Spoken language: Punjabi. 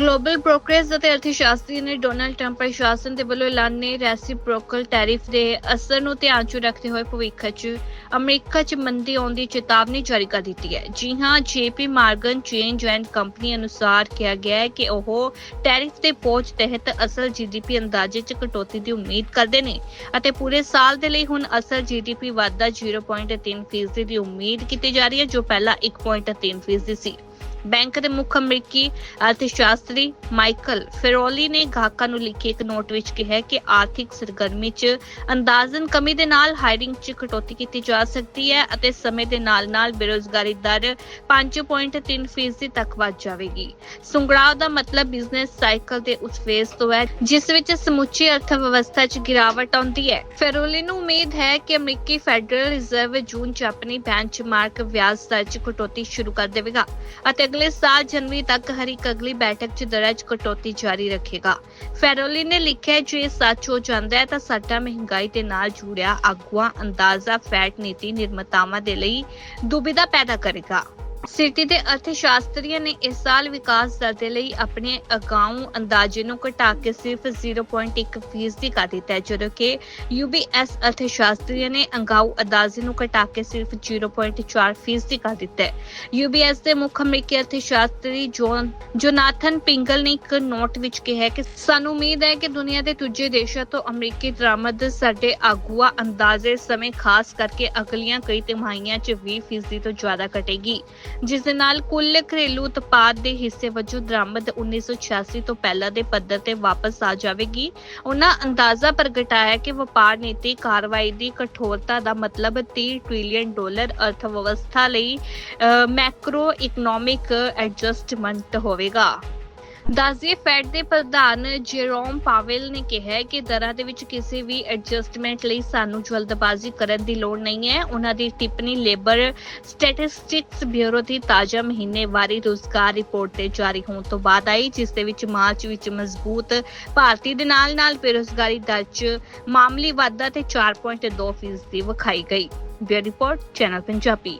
ਗਲੋਬਲ ਬ੍ਰੋਕਰੇਜ ਅਤੇ ਅਰਥਸ਼ਾਸਤਰੀ ਨੇ ਡੋਨਾਲਡ ਟਰੰਪ ਪ੍ਰਸ਼ਾਸਨ ਦੇ ਵੱਲੋਂ ਐਲਾਨੇ ਰੈਸਿਪਰੋਕਲ ਟੈਰਿਫ ਦੇ ਅਸਰ ਨੂੰ ਧਿਆਨ 'ਚ ਰੱਖਦੇ ਹੋਏ ਭਵਿੱਖ 'ਚ ਅਮਰੀਕਾ 'ਚ ਮੰਦੀ ਆਉਣ ਦੀ ਚੇਤਾਵਨੀ ਜਾਰੀ ਕਰ ਦਿੱਤੀ ਹੈ। ਜੀ ਹਾਂ J P Morgan change and company ਅਨੁਸਾਰ ਕਿਹਾ ਗਿਆ ਹੈ ਕਿ ਉਹ ਟੈਰਿਫ ਦੇ ਬੋਝ ਤਹਿਤ ਅਸਲ ਜੀਡੀਪੀ ਅੰਦਾਜ਼ੇ 'ਚ ਕਟੌਤੀ ਦੀ ਉਮੀਦ ਕਰਦੇ ਨੇ ਅਤੇ ਪੂਰੇ ਸਾਲ ਦੇ ਲਈ ਹੁਣ ਅਸਲ ਜੀਡੀਪੀ ਵਾਧਾ 0.3% ਫੀਸਦੀ ਦੀ ਉਮੀਦ ਕੀਤੀ ਜਾ ਰਹੀ ਹੈ, ਜੋ ਪਹਿਲਾਂ 1.3% ਫੀਸਦੀ ਸੀ। ਬੈਂਕ ਦੇ ਮੁੱਖ ਅਮਰੀਕੀ ਅਰਥਸ਼ਾਸਤਰੀ ਮਾਈਕਲ ਫੈਰੋਲੀ ਨੇ ਗਾਹਕਾਂ ਨੂੰ ਲਿਖੇ ਇੱਕ ਨੋਟ ਵਿੱਚ ਕਿਹਾ ਕਿ ਆਰਥਿਕ ਸਰਗਰਮੀ 'ਚ ਅੰਦਾਜ਼ਨ ਕਮੀ ਦੇ ਨਾਲ ਹਾਇਰਿੰਗ 'ਚ ਕਟੌਤੀ ਕੀਤੀ ਜਾ ਸਕਦੀ ਹੈ ਅਤੇ ਸਮੇਂ ਦੇ ਨਾਲ-ਨਾਲ ਬੇਰੋਜ਼ਗਾਰੀ ਦਰ 5.3% ਤੱਕ ਵੱਧ ਜਾਵੇਗੀ। ਸੁੰਗੜਾਅ ਦਾ ਮਤਲਬ ਬਿਜ਼ਨਸ ਸਾਈਕਲ ਦੇ ਉਸ ਫੇਸ ਤੋਂ ਹੈ, ਜਿਸ ਵਿੱਚ ਸਮੁੱਚੀ ਅਰਥ ਵਿਵਸਥਾ 'ਚ ਗਿਰਾਵਟ ਆਉਂਦੀ ਹੈ। ਫੇਰੋਲੀ ਨੂੰ ਉਮੀਦ ਹੈ ਕਿ ਅਮਰੀਕੀ ਫੈਡਰਲ ਰਿਜ਼ਰਵ ਜੂਨ 'ਚ ਆਪਣੀ ਬੈਂਚਮਾਰਕ ਵਿਆਜ ਦਰ 'ਚ ਕਟੌਤੀ ਸ਼ੁਰੂ ਕਰ ਦੇਵੇਗਾ ਅਤੇ ਅਗਲੇ ਸਾਲ ਜਨਵਰੀ ਤੱਕ ਹਰ ਇੱਕ ਅਗਲੀ ਬੈਠਕ 'ਚ ਦਰਜ ਕਟੌਤੀ ਜਾਰੀ ਰੱਖੇਗਾ। ਫੈਰੋਲੀ ਨੇ ਲਿਖਿਆ ਜੇ ਸੱਚ ਹੋ ਜਾਂਦਾ ਹੈ ਤਾਂ ਸਾਡਾ ਮਹਿੰਗਾਈ ਦੇ ਨਾਲ ਜੁੜਿਆ ਆਗੂਆਂ, ਅੰਦਾਜ਼ਾ, ਫੈਟ ਨੀਤੀ, ਨਿਰਮਾਤਾਵਾਂ ਦੇ ਲਈ ਦੁਬਿਧਾ ਪੈਦਾ ਕਰੇਗਾ। ਸਿਟੀ ਦੇ ਅਰਥਸ਼ਾਸਤਰੀਆਂ ਨੇ ਇਸ ਸਾਲ ਵਿਕਾਸ ਦਰ ਦੇ ਲਈ ਆਪਣੇ ਅਗਾਊਂ ਅੰਦਾਜ਼ੇ ਨੂੰ ਘਟਾ ਕੇ ਸਿਰਫ 0.1 ਫੀਸਦੀ ਕਰ ਦਿੱਤਾ ਹੈ, ਜਦੋਂ ਕਿ UBS ਅਰਥਸ਼ਾਸਤਰੀਆਂ ਨੇ ਅਗਾਊਂ ਅੰਦਾਜ਼ੇ ਨੂੰ ਘਟਾ ਕੇ ਸਿਰਫ 0.4 ਫੀਸਦੀ ਕਰ ਦਿੱਤਾ ਹੈ। UBS ਦੇ ਮੁੱਖ ਅਮਰੀਕੀ ਅਰਥਸ਼ਾਸਤਰੀ ਜੋਨ ਜੋਨਾਥਨ ਪਿੰਗਲ ਨੇ ਇੱਕ ਨੋਟ ਵਿੱਚ ਕਿਹਾ ਕਿ ਸਾਨੂੰ ਉਮੀਦ ਹੈ ਕਿ ਦੁਨੀਆ ਦੇ ਦੂਜੇ ਦੇਸ਼ਾਂ ਤੋਂ ਅਮਰੀਕੀ ਦਰਾਮਦ ਸਾਡੇ ਆਗੂਆ ਅੰਦਾਜ਼ੇ ਸਮੇਂ ਖਾਸ ਕਰਕੇ ਅਗਲੀਆਂ ਕਈ ਤਿਮਾਹੀਆਂ 'ਚ 20 ਫੀਸਦੀ ਤੋਂ ਜ਼ਿਆਦਾ ਘਟੇਗੀ। ਜਿਸ ਦੇ ਨਾਲ ਕੁੱਲ ਘਰੇਲੂ ਉਤਪਾਦ ਦੇ ਹਿੱਸੇ ਵਜੋਂ ਦਰਾਮਦ 1986 ਤੋਂ ਪਹਿਲਾਂ ਦੇ ਪੱਧਰ ਤੇ ਵਾਪਸ ਆ ਜਾਵੇਗੀ। ਉਹਨਾਂ ਅੰਦਾਜ਼ਾ ਪ੍ਰਗਟਾਇਆ ਕਿ ਵਪਾਰ ਨੀਤੀ ਕਾਰਵਾਈ ਦੀ ਕਠੋਰਤਾ ਦਾ ਮਤਲਬ 30 ਟ੍ਰਿਲੀਅਨ ਡਾਲਰ ਅਰਥ ਵਿਵਸਥਾ ਲਈ ਮੈਕਰੋ ਇਕਨੋਮਿਕ ਐਡਜਸਟਮੈਂਟ ਹੋਵੇਗਾ। ਦੱਸਦੀਏ ਫੈਡ ਦੇ ਪ੍ਰਧਾਨ ਜੇਰੋਮ ਪਾਵੇਲ ਨੇ ਕਿਹਾ ਕਿ ਦਰਾਂ ਦੇ ਵਿੱਚ ਕਿਸੇ ਵੀ ਐਡਜਸਟਮੈਂਟ ਲਈ ਸਾਨੂੰ ਜਲਦਬਾਜ਼ੀ ਕਰਨ ਦੀ ਲੋੜ ਨਹੀਂ ਹੈ। ਉਹਨਾਂ ਦੀ ਟਿੱਪਣੀ ਲੇਬਰ ਸਟੈਟਿਸਟਿਕਸ ਬਿਊਰੋ ਦੀ ਤਾਜ਼ਾ ਮਹੀਨੇਵਾਰੀ ਰੋਜ਼ਗਾਰ ਰਿਪੋਰਟ ਤੇ ਜਾਰੀ ਹੋਣ ਤੋਂ ਬਾਅਦ ਆਈ, ਜਿਸ ਦੇ ਵਿੱਚ ਮਾਰਚ ਵਿੱਚ ਮਜ਼ਬੂਤ ਭਾਰਤੀ ਦੇ ਨਾਲ-ਨਾਲ ਬੇਰੋਜ਼ਗਾਰੀ ਦਰ 'ਚ ਮਾਮਲੀ ਵਾਧਾ ਤੇ 4.2% ਦੀ ਵਿਖਾਈ ਗਈ। Bureau report, channel Punjabi.